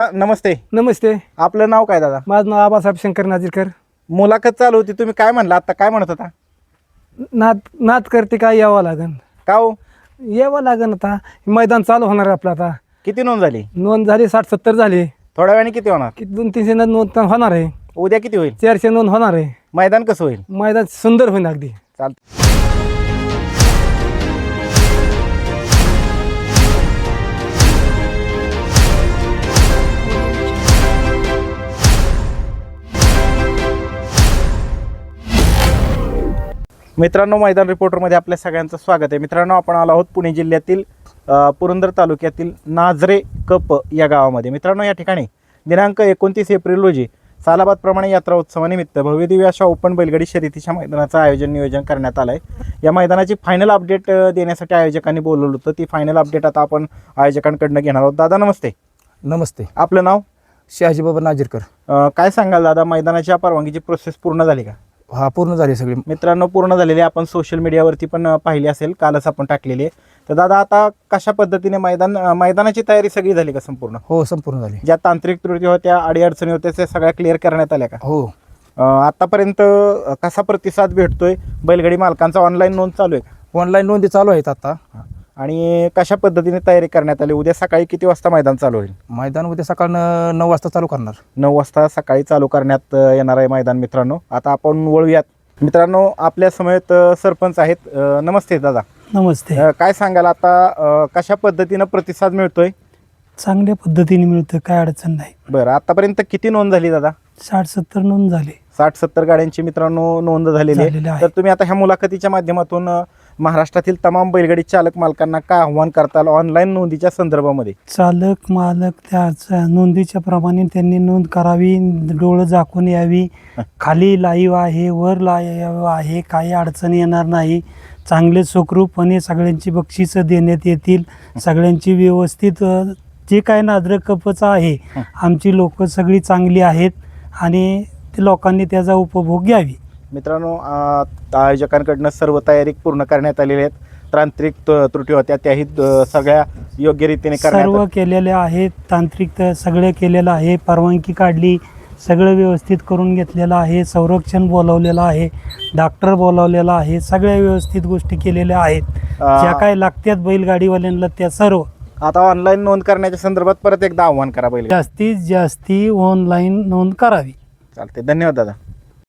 नमस्ते. नमस्ते. आपलं नाव काय दादा? माझं नाव आबासाहेब शंकर नाजीरकर. मुलाखत चालू होती तुम्ही काय म्हणला? आता काय म्हणत होता? नाद नाद करते काय यावं लागन? का हो? यावं लागन आता. मैदान चालू होणार आहे आपलं आता. किती नोंद झाली? नोंद झाली साठ सत्तर झाली. थोड्या वेळाने किती होणार? किती दोन तीनशे नोंद नोंद तर होणार आहे. उद्या किती होईल? चारशे नोंद होणार आहे. मैदान कसं होईल? मैदान सुंदर होईल अगदी. चालतं मित्रांनो मैदान रिपोर्टरमध्ये आपल्या सगळ्यांचं स्वागत आहे. मित्रांनो आपण आलो आहोत पुणे जिल्ह्यातील पुरंदर तालुक्यातील नाझरे कप या गावामध्ये. मित्रांनो या ठिकाणी दिनांक एकोणतीस एप्रिल रोजी सालाबादप्रमाणे यात्रा उत्सवानिमित्त भव्यदिव्य अशा ओपन बैलगाडी शर्यतीच्या मैदानाचं आयोजन नियोजन करण्यात आलं आहे या मैदानाची फायनल अपडेट देण्यासाठी आयोजकांनी बोलवलं होतं. ती फायनल अपडेट आता आपण आयोजकांकडनं घेणार आहोत. दादा नमस्ते. नमस्ते. आपलं नाव? शहाजी बाबा नाजीरकर काय सांगाल दादा? मैदानाच्या परवानगीची प्रोसेस पूर्ण झाली का? हा पूर्ण झाली सगळी. मित्रांनो पूर्ण झालेली. आपण सोशल मीडियावरती पण पाहिली असेल. कालच आपण टाकलेली आहे. तर दादा आता कशा पद्धतीने मैदान मैदानाची तयारी सगळी झाली का संपूर्ण? हो संपूर्ण झाली. ज्या तांत्रिक त्रुटी होत्या अडीअडचणी होत्या त्या सगळ्या क्लिअर करण्यात आल्या का? हो. आतापर्यंत कसा प्रतिसाद भेटतोय? बैलगाडी मालकांचा ऑनलाईन नोंद चालू आहे? ऑनलाईन नोंदी चालू आहेत आता. आणि कशा पद्धतीने तयारी करण्यात आली? उद्या सकाळी किती वाजता मैदान चालू होईल? मैदान उद्या सकाळ नऊ वाजता चालू करणार. नऊ वाजता सकाळी चालू करण्यात येणार आहे मैदान मित्रांनो. आता आपण वळूयात. मित्रांनो आपल्या समवेत अ, सरपंच आहेत. अ, नमस्ते दादा. नमस्ते. अ, काय सांगाल आता अ, कशा पद्धतीनं प्रतिसाद मिळतोय? चांगल्या पद्धतीने मिळतं काय अडचण नाही. बरं आतापर्यंत किती नोंद झाली दादा? साठ सत्तर नोंद झाली. साठ सत्तर गाड्यांची मित्रांनो नोंद झालेली झालेली आहे आहे. तर तुम्ही आता ह्या मुलाखतीच्या माध्यमातून अ, महाराष्ट्रातील तमाम बैलगाडी चालक मालकांना काय आव्हान करताल ऑनलाईन नोंदीच्या संदर्भामध्ये? चालक मालक त्या नोंदीच्या प्रमाणे त्यांनी नोंद करावी डोळं झाकून यावी. खाली लाईव्ह आहे वर लाईव्ह आहे काही अडचण येणार नाही. चांगले सुखरूपपणे सगळ्यांची बक्षिसं देण्यात येतील. सगळ्यांची व्यवस्थित जे काय नाद्रक कपचं आहे आमची लोक सगळी चांगली आहेत आणि लोकांनी त्याचा उपभोग घ्यावी. मित्रांनो आयोजकांकडनं सर्व तयारी पूर्ण करण्यात आलेली आहेत. तांत्रिक त्रुटी होत्या त्याही सगळ्या योग्य रीतीने सर्व केलेले आहेत. तांत्रिक सगळं केलेलं आहे. परवानगी काढली सगळं व्यवस्थित करून घेतलेलं आहे. संरक्षण बोलावलेलं आहे डॉक्टर बोलावलेला आहे सगळ्या व्यवस्थित गोष्टी केलेल्या आहेत. ज्या काय लागतात बैलगाडीवाल्यांना त्या सर्व. आता ऑनलाईन नोंद करण्याच्या संदर्भात परत एकदा आव्हान करा बैल जास्तीत जास्ती ऑनलाईन नोंद करावी. चालते धन्यवाद दादा.